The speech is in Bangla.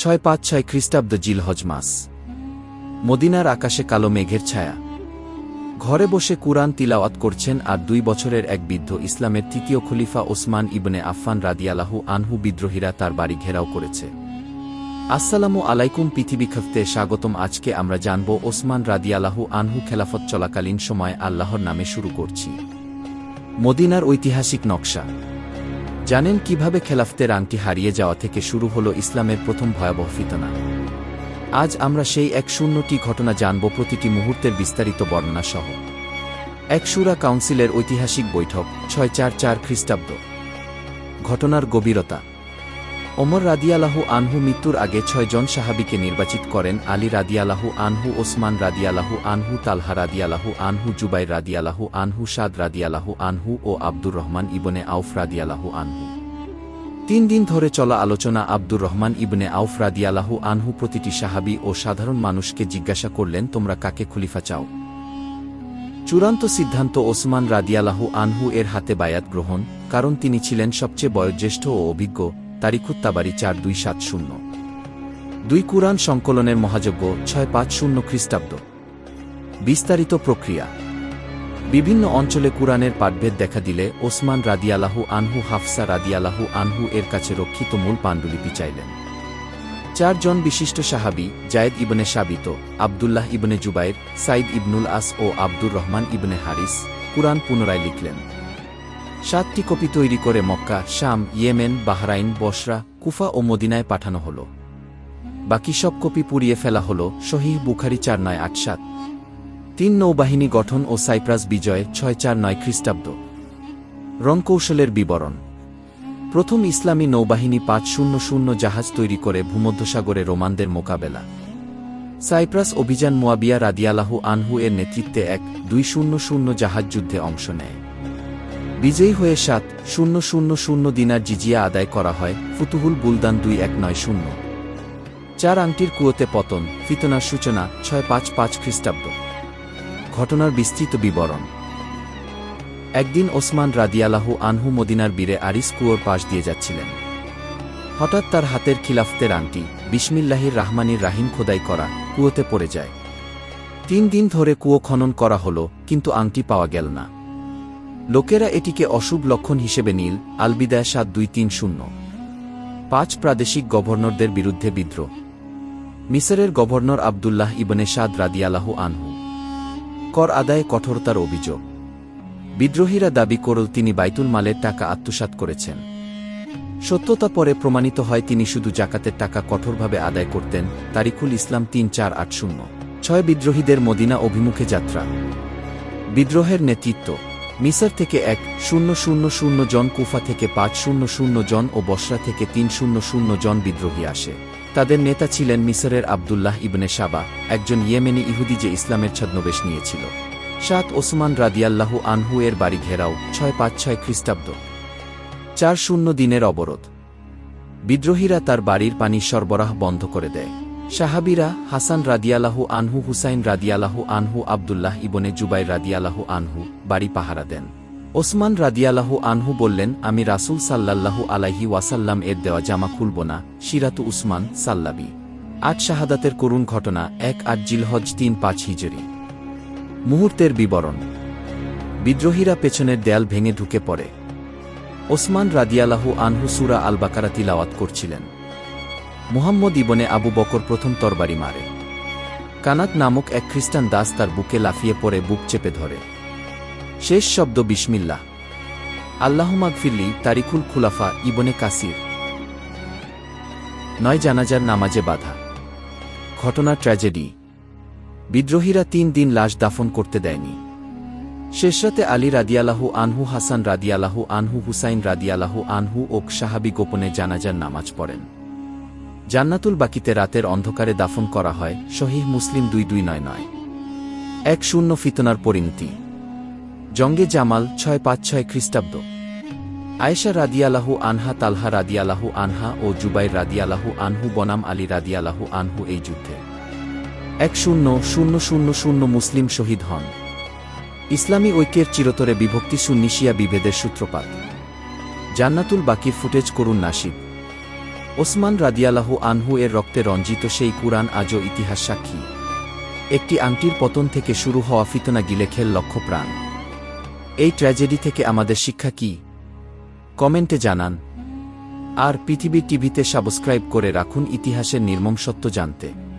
ছয় পাঁচ ছয় খ্রিস্টাব্দ জিলহজ মাস। মদিনার আকাশে কালো মেঘের ছায়া। ঘরে বসে কুরআন তিলাওয়াত করছেন আর দুই বছরের এক বৃদ্ধ ইসলামের তৃতীয় খলিফা ওসমান ইবনে আফফান রাদিয়ালাহু আনহু বিদ্রোহীরা তার বাড়ি ঘেরাও করেছে। আসসালামু আলাইকুম পৃথিবী স্বাগতম। আজকে আমরা জানব ওসমান রাদিয়ালাহু আনহু খেলাফত চলাকালীন সময় আল্লাহর নামে শুরু করছি। মদিনার ঐতিহাসিক নকশা। জানেন কীভাবে খেলাফতের আংটি হারিয়ে যাওয়া থেকে শুরু হল ইসলামের প্রথম ভয়াবহ ফিতনা। আজ আমরা সেই এক শূন্যটি ঘটনা জানব প্রতিটি মুহূর্তের বিস্তারিত বর্ণনা সহ এক সুরা কাউন্সিলের ঐতিহাসিক বৈঠক, ছয় চার চার খ্রিস্টাব্দ। ঘটনার গভীরতা। ওমর রাদিয়ালাহু আনহু মৃত্যুর আগে ছয়জন সাহাবিকে নির্বাচিত করেন আলী রাদিয়ালাহু আনহু, ওসমান রাদিয়ালাহু আনহু, তালহা রাদিয়ালাহু আনহু জুবাই রাদিয়ালাহু আনহু, সাদ রাদিয়ালাহু আনহু ও আব্দুর রহমান ইবনে আউফ রাদিয়ালাহু আনহু। তিন দিন ধরে চলা আলোচনা আব্দুর রহমান ইবনে আউফ রাদিয়ালাহু আনহু প্রতিটি সাহাবি ও সাধারণ মানুষকে জিজ্ঞাসা করলেন, তোমরা কাকে খলিফা চাও? চূড়ান্ত সিদ্ধান্ত ওসমান রাদিয়ালাহু আনহু এর হাতে বায়াত গ্রহণ, কারণ তিনি ছিলেন সবচেয়ে বয়োজ্যেষ্ঠ ও অভিজ্ঞ। তারিখুত্তাবাড়ি চার দুই সাত শূন্য। দুই কুরআন সংকলনের মহাযজ্ঞ ছয় পাঁচ শূন্য খ্রিস্টাব্দ। বিস্তারিত প্রক্রিয়া। বিভিন্ন অঞ্চলে কুরআনের পাঠভেদ দেখা দিলে ওসমান রাদিয়ালাহু আনহু, হাফসা রাদিয়ালাহু আনহু এর কাছে রক্ষিত মূল পাণ্ডুলিপি চাইলেন। চারজন বিশিষ্ট সাহাবি জায়েদ ইবনে সাবিত, আবদুল্লাহ ইবনে জুবাইর, সাইদ ইবনুল আস ও আব্দুর রহমান ইবনে হারিস কুরআন পুনরায় লিখলেন। সাতটি কপি তৈরি করে মক্কা, শাম, ইয়েমেন, বাহরাইন, বসরা, কুফা ও মদিনায় পাঠানো হল। বাকি সব কপি পুড়িয়ে ফেলা হল শহীদ বুখারি চার নয় আট সাত। তিন নৌবাহিনী গঠন ও সাইপ্রাস বিজয় ছয় চার নয় খ্রিস্টাব্দ। রংকৌশলের বিবরণ। প্রথম ইসলামী নৌবাহিনী পাঁচ শূন্য শূন্য জাহাজ তৈরি করে ভূমধ্যসাগরে রোমানদের মোকাবেলা। সাইপ্রাস অভিযান মোয়াবিয়া রাদিয়ালাহু আনহু এর নেতৃত্বে এক দুই শূন্য শূন্য জাহাজ যুদ্ধে অংশ নেয়। বিজয়ী হয়ে সাত শূন্য শূন্য শূন্য দিনার জিজিয়া আদায় করা হয়, ফুতুহুল বুলদান দুই এক নয় শূন্য। চার আংটির কুয়োতে পতন, ফিতনার সূচনা, ছয় পাঁচ পাঁচ খ্রিস্টাব্দ। ঘটনার বিস্তৃত বিবরণ। একদিন ওসমান রাদিয়ালাহু আনহু মদিনার বীরে আরিস কুয়োর পাশ দিয়ে যাচ্ছিলেন। হঠাৎ তার হাতের খিলাফতের আংটি, বিসমিল্লাহির রাহমানির রাহিম খোদাই করা, কুয়োতে পড়ে যায়। তিন দিন ধরে কুয়ো খনন করা হল, কিন্তু আংটি পাওয়া গেল না। লোকেরা এটিকে অশুভ লক্ষণ হিসেবে নীল আলবিদায় সাত দুই তিন শূন্য। পাঁচ প্রাদেশিক গভর্নরদের বিরুদ্ধে বিদ্রোহ। মিসরের গভর্নর আবদুল্লাহ ইবনে সাদ রাদিয়ালাহু আনহু। কর আদায়ে কঠোরতার অভিযোগ। বিদ্রোহীরা দাবি করল তিনি বাইতুল মালের টাকা আত্মসাৎ করেছেন। সত্যতা পরে প্রমাণিত হয় তিনি শুধু জাকাতের টাকা কঠোরভাবে আদায় করতেন তারিকুল ইসলাম তিন চার আট শূন্য। ছয় বিদ্রোহীদের মদিনা অভিমুখে যাত্রা। বিদ্রোহের নেতৃত্ব মিসর থেকে এক শূন্য শূন্য শূন্য জন কুফা থেকে পাঁচ শূন্য শূন্য জন ও বসরা থেকে তিন শূন্য শূন্য জন বিদ্রোহী আসে। তাদের নেতা ছিলেন মিসরের আবদুল্লাহ ইবনে সাবা, একজন ইয়েমেনি ইহুদি যে ইসলামের ছদ্মবেশ নিয়েছিল। সাত ওসমান রাদিয়াল্লাহু আনহু এর বাড়ি ঘেরাও ছয় পাঁচ ছয় খ্রিস্টাব্দ। চার শূন্য দিনের অবরোধ। বিদ্রোহীরা তার বাড়ির পানি সরবরাহ বন্ধ করে দেয়। সাহাবিরা হাসান রাদিয়ালাহু আনহু, হুসাইন রাদিয়ালাহু আনহু, আবদুল্লাহ ইবনে জুবাই রাদিয়ালাহু আনহু বাড়ি পাহারা দেন। ওসমান রাদিয়ালাহু আনহু বললেন, আমি রাসুল সাল্লাল্লাহু আলাইহি ওয়াসাল্লাম এর দেওয়া জামা খুলব না, সিরাতু উসমান সাল্লাবি। আট শাহাদাতের করুণ ঘটনা, এক আট জিলহজ তিন পাঁচ হিজরি। মুহূর্তের বিবরণ। বিদ্রোহীরা পেছনের দেয়াল ভেঙে ঢুকে পড়ে। ওসমান রাদিয়ালাহু আনহু সুরা আল বাকারা তিলাওয়াত করছিলেন। মুহাম্মদ ইবনে আবু বকর প্রথম তরবারি মারে। কানাত নামক এক খ্রিস্টান দাস তার বুকে লাফিয়ে পড়ে, বুক চেপে ধরে। শেষ শব্দ, বিসমিল্লাহ। আল্লাহমাগ ফিল্লি তারিকুল খুলাফা ইবনে কাসির। নয় জানাজার নামাজে বাধা। ঘটনা ট্র্যাজেডি। বিদ্রোহীরা তিন দিন লাশ দাফন করতে দেয়নি। শেষরাতে আলী রাদিয়ালাহু আনহু, হাসান রাদিয়ালাহু আনহু, হুসাইন রাদিয়ালাহু আনহু ও সাহাবি গোপনে জানাজার নামাজ পড়েন। জান্নাতুল বাকিতে রাতের অন্ধকারে দাফন করা হয় শহীদ মুসলিম দুই দুই নয় নয়। এক শূন্য ফিতনার পরিণতি। জঙ্গে জামাল ছয় পাঁচ ছয় খ্রিস্টাব্দ। আয়েশা রাদিয়ালাহু আনহা, তালহা রাদিয়ালাহু আনহা ও জুবাইর রাদিয়ালাহু আনহু, বনাম আলী রাদিয়ালাহু আনহু এই যুদ্ধে। এক শূন্য শূন্য শূন্য শূন্য মুসলিম শহীদ হন। ইসলামী ঐক্যের চিরতরে বিভক্তি সুন্নিশিয়া বিভেদের সূত্রপাত। জান্নাতুল বাকির ফুটেজ করুন নাসিব ওসমান রাদিয়ালাহু আনহু এর রক্তে রঞ্জিত সেই কুরআন আজও ইতিহাস সাক্ষী। একটি আংটির পতন থেকে শুরু হওয়া ফিতনা গিলে খেল লক্ষ প্রাণ। এই ট্র্যাজেডি থেকে আমাদের শিক্ষা কি? কমেন্টে জানান। আর পৃথিবী টিভিতে সাবস্ক্রাইব করে রাখুন ইতিহাসের নির্মম সত্য জানতে।